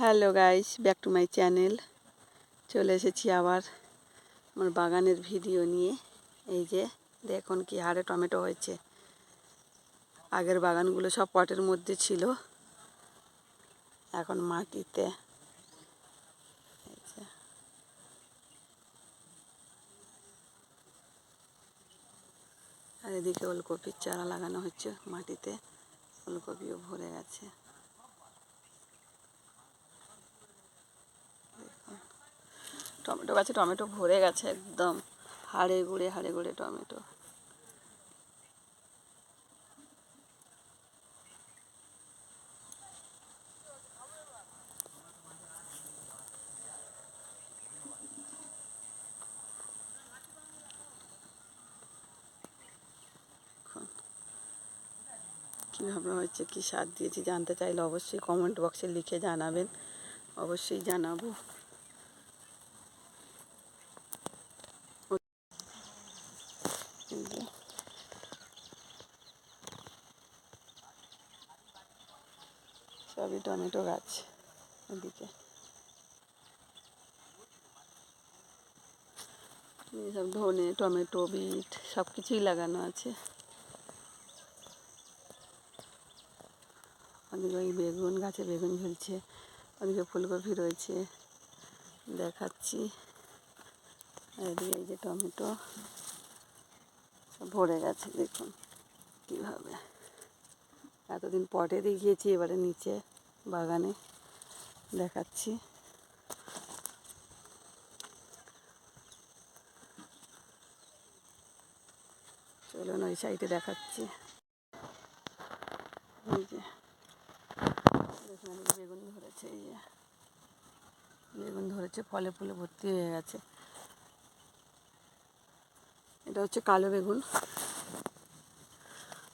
Hello guys, back to my channel. চলে এসেছি আবার আমার বাগানের ভিডিও নিয়ে। এই যে, দেখুন কি হারে টমেটো হয়েছে। আগের বাগানগুলো সব পটের মধ্যে ছিল। এখন মাটিতে। আর এদিকে ওলকপির চারা লাগানো হচ্ছে মাটিতে। ওলকপিও ভরে গেছে। টমেটো গাছে টমেটো ভরে গেছে একদম। হাড়ে গুড়ে হাড়ে গুড়ে টমেটো। কীভাবে হয়েছে, কী স্বাদ দিয়েছি জানতে চাইলে অবশ্যই কমেন্ট বক্সে লিখে জানাবেন। অবশ্যই জানাব। সবই টমেটো গাছ এদিকে সব ধনে, টমেটো, বিট সব কিছুই লাগানো আছে। ওদিকে ওই বেগুন, গাছে বেগুন ঝুলছে। ওদিকে ফুলকপি রয়েছে। দেখাচ্ছি। এই যে টমেটো। ভরে গেছে, দেখুন কীভাবে। এতদিন পটে দেখিয়েছি, এবারে নিচে বাগানে দেখাচ্ছি। চলুন ওই সাইডে দেখাচ্ছি। বেগুন ধরেছে, এই যে। বেগুন ধরেছে, ফলে ফুলে ভর্তি হয়ে গেছে। এটা হচ্ছে কালো বেগুন।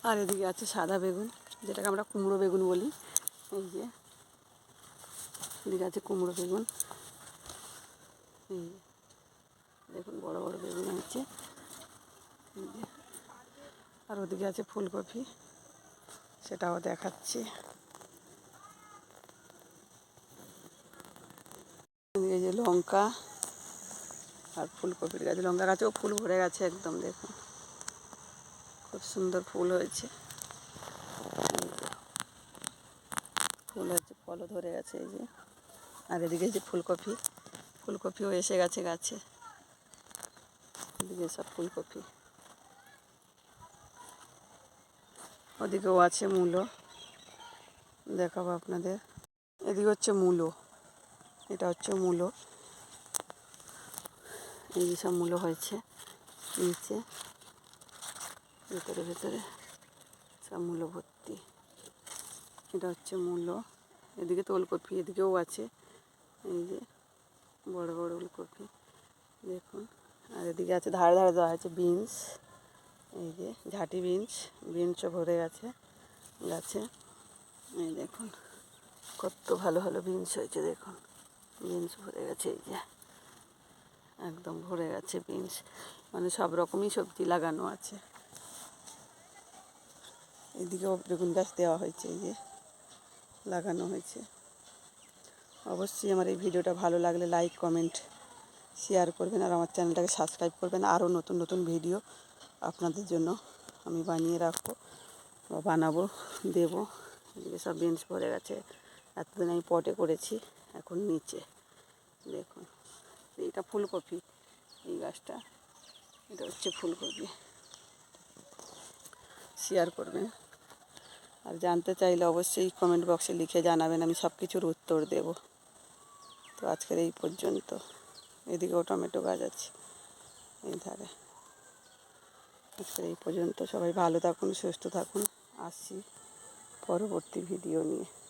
আর এদিকে আছে সাদা বেগুন, যেটাকে আমরা কুমড়ো বেগুন বলি। এই যে, এদিকে আছে কুমড়ো বেগুন। এই দেখুন বড় বড় বেগুন আছে এই আর ওদিকে আছে ফুলকপি, সেটাও দেখাচ্ছি। এদিকে যে লঙ্কা আর ফুলকপির গাছ, লঙ্কা গাছেও ফুল ভরে গেছে একদম, দেখুন। খুব সুন্দর ফুল হয়েছে। ফুল হয়েছে, ফলও ধরে গেছে, এই যে। আর এদিকে যে ফুলকপি, ফুলকপিও এসে গেছে গাছে। এদিকে সব ফুলকপি। ওদিকেও আছে মূলো। দেখাবো আপনাদের। এদিকে হচ্ছে মূলো। এটা হচ্ছে মূলো। এই যে সব মূলো হয়েছে, নিচে, ভেতরে ভেতরে সব মূলো ভর্তি। এটা হচ্ছে মূলো। এদিকে তো ওলকপি, এদিকেও আছে। এই যে বড় বড় ওলকপি, দেখুন। আর এদিকে আছে, ধারে ধারে দেওয়া আছে বিনস। এই যে ঝাঁটি বিনস বিনসও ভরে গেছে, গাছে। এই দেখুন, কত ভালো ভালো বিনস হয়েছে, দেখুন। বিনস ভরে গেছে, এই যে। একদম ভরে গেছে বিনস মানে সব রকমই সবজি লাগানো আছে। এদিকেও বেগুন গাছ দেওয়া হয়েছে, এই যে লাগানো হয়েছে। অবশ্যই আমার এই ভিডিওটা ভালো লাগলে লাইক কমেন্ট শেয়ার করবেন আর আমার চ্যানেলটাকে সাবস্ক্রাইব করবেন। আরও নতুন নতুন ভিডিও আপনাদের জন্য আমি বানিয়ে রাখব বা বানাবো, দেবো। এদিকে সব বিনস ভরে গেছে। এতদিন আমি পটে করেছি, এখন নিচে। দেখুন। এইটা ফুলকপি, এই গাছটা। এটা হচ্ছে ফুলকপি। শেয়ার করবেন। আর জানতে চাইলে অবশ্যই কমেন্ট বক্সে লিখে জানাবেন, আমি সব কিছুর উত্তর দেব। তো আজকের এই পর্যন্ত। এদিকেও টমেটো গাছ আছে, এই ধারে। আজকের এই পর্যন্ত। সবাই ভালো থাকুন, সুস্থ থাকুন। আসছি পরবর্তী ভিডিও নিয়ে।